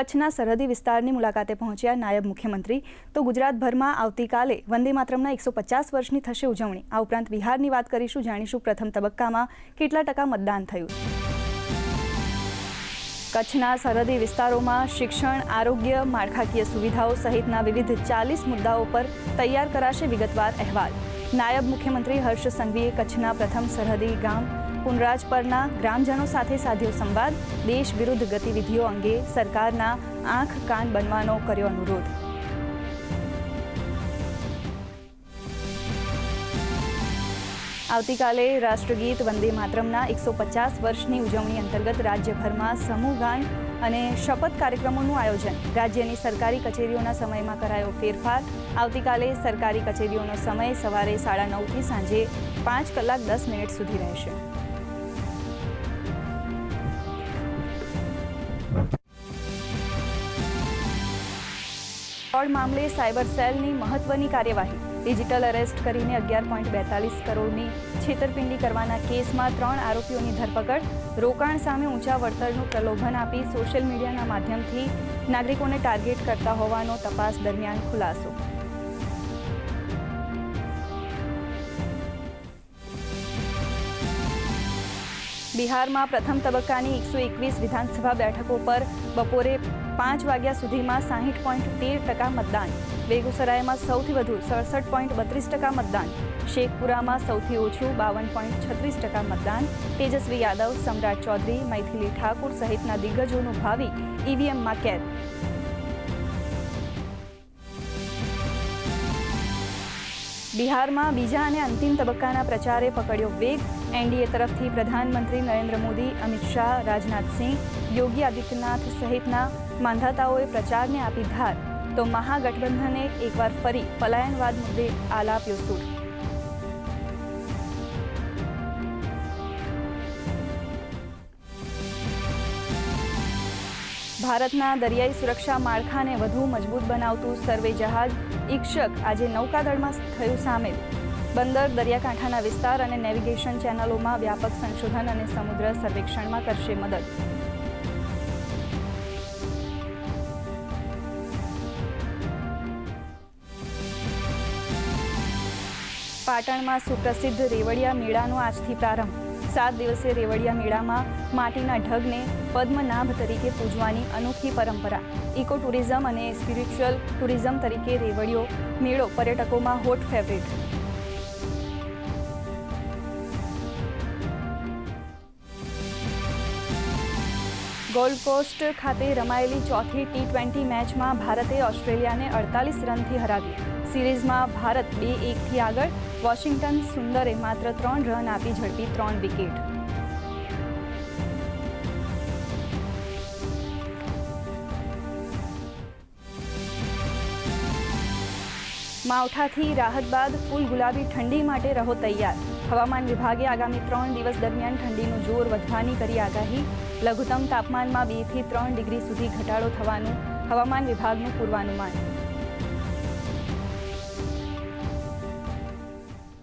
કચ્છના સરહદી વિસ્તારની મુલાકાતે પહોંચ્યા નાયબ મુખ્યમંત્રી. તો ગુજરાતભરમાં આવતીકાલે વંદે માતરમના એકસો પચાસ વર્ષની થશે ઉજવણી. આ ઉપરાંત બિહારની વાત કરીશું, જાણીશું પ્રથમ તબક્કામાં કેટલા ટકા મતદાન થયું. કચ્છના સરહદી વિસ્તારોમાં શિક્ષણ, આરોગ્ય, માળખાકીય સુવિધાઓ સહિતના વિવિધ ચાલીસ મુદ્દાઓ પર તૈયાર કરાશે વિગતવાર અહેવાલ. નાયબ મુખ્યમંત્રી હર્ષ સંઘવીએ કચ્છના પ્રથમ સરહદી ગામ પુનરાજ પરના ગ્રામજનો સાથે સાધ્યો સંવાદ, દેશ વિરુદ્ધ ગતિવિધિઓ અંગે સરકારના આંખ કાન બનવાનો કર્યો અનુરોધ. આવતીકાલે રાષ્ટ્રગીત વંદે માતરમના એકસો પચાસ વર્ષની ઉજવણી અંતર્ગત રાજ્યભરમાં સમૂહ ગાન અને શપથ કાર્યક્રમોનું આયોજન. રાજ્યની સરકારી કચેરીઓના સમયમાં કરાયો ફેરફાર. આવતીકાલે સરકારી કચેરીઓનો સમય સવારે સાડા નવથી સાંજે પાંચ કલાક દસ મિનિટ સુધી રહેશે. ફ્રોડ મામલે સાયબર સેલની મહત્વની કાર્યવાહી. ડિજિટલ અરેસ્ટ કરીને અગિયાર પોઈન્ટ બેતાલીસ કરોડની છેતરપિંડી કરવાના કેસમાં ત્રણ આરોપીઓની ધરપકડ, રોકાણ સામે ઊંચા વળતરનું પ્રલોભન આપી સોશિયલ મીડિયાના માધ્યમથી નાગરિકોને ટાર્ગેટ કરતા હોવાનો તપાસ દરમિયાન ખુલાસો. બિહારમાં પ્રથમ તબક્કાની એકસો એકવીસ વિધાનસભા બેઠકો પર બપોરે પાંચ વાગ્યા સુધીમાં સાહીઠ પોઈન્ટ તેર ટકા મતદાન. બેગુસરાયમાં સૌથી વધુ સડસઠ પોઈન્ટ બત્રીસ ટકા મતદાન. શેખપુરામાં સૌથી ઓછું બાવન પોઈન્ટ છત્રીસ ટકા મતદાન. તેજસ્વી યાદવ, સમ્રાટ ચૌધરી, મૈથિલી ઠાકુર સહિતના દિગ્ગજોનું ભાવિ ઈવીએમમાં કેદ. બિહારમાં બીજા અને અંતિમ તબક્કાના પ્રચારે પકડ્યો વેગ એનડીએ તરફથી પ્રધાનમંત્રી નરેન્દ્ર મોદી, અમિત શાહ રાજનાથસિંહ યોગી આદિત્યનાથ સહિતના માંધાતાઓએ પ્રચારને આપી ધાર તો મહાગઠબંધને એકવાર ફરી પલાયનવાદ મુદ્દે આલાપ્યો સૂર. ભારતના દરિયાઈ સુરક્ષા માળખાને વધુ મજબૂત બનાવતું સર્વે જહાજ ઈક્ષક આજે નૌકાદળમાં થયું સામેલ. બંદર, દરિયાકાંઠાના વિસ્તાર અને નેવિગેશન ચેનલોમાં વ્યાપક સંશોધન અને સમુદ્ર સર્વેક્ષણમાં કરશે મદદ. પાટણમાં સુપ્રસિદ્ધ રેવડિયા મેળાનો આજથી પ્રારંભ. સાત દિવસે રેવડિયા મેળામાં માટીના ઢગને પદ્મનાભ તરીકે પૂજવાની અનોખી પરંપરા. ઇકો ટુરિઝમ અને સ્પિરિચ્યુઅલ ટુરિઝમ તરીકે રેવડિયો મેળો પર્યટકોમાં હોટ ફેવરિટ. ગોલ્ડ કોસ્ટ ખાતે રમાયેલી ચોથી ટી ટ્વેન્ટી મેચમાં ભારતે ઓસ્ટ્રેલિયાને અડતાલીસ રનથી હરાવી. સિરીઝમાં ભારત બે એકથી આગળ, વોશિંગ્ટન સુંદરે માત્ર ત્રણ રન આપી ઝડપી ત્રણ વિકેટ. માવઠાથી રાહત બાદ ફૂલ ગુલાબી ઠંડી માટે રહો તૈયાર. હવામાન વિભાગે આગામી ત્રણ દિવસ દરમિયાન ઠંડીનું જોર વધવાની કરી આગાહી લઘુત્તમ તાપમાનમાં બેથી ત્રણ ડિગ્રી સુધી ઘટાડો થવાનું હવામાન વિભાગનું પૂર્વાનુમાન.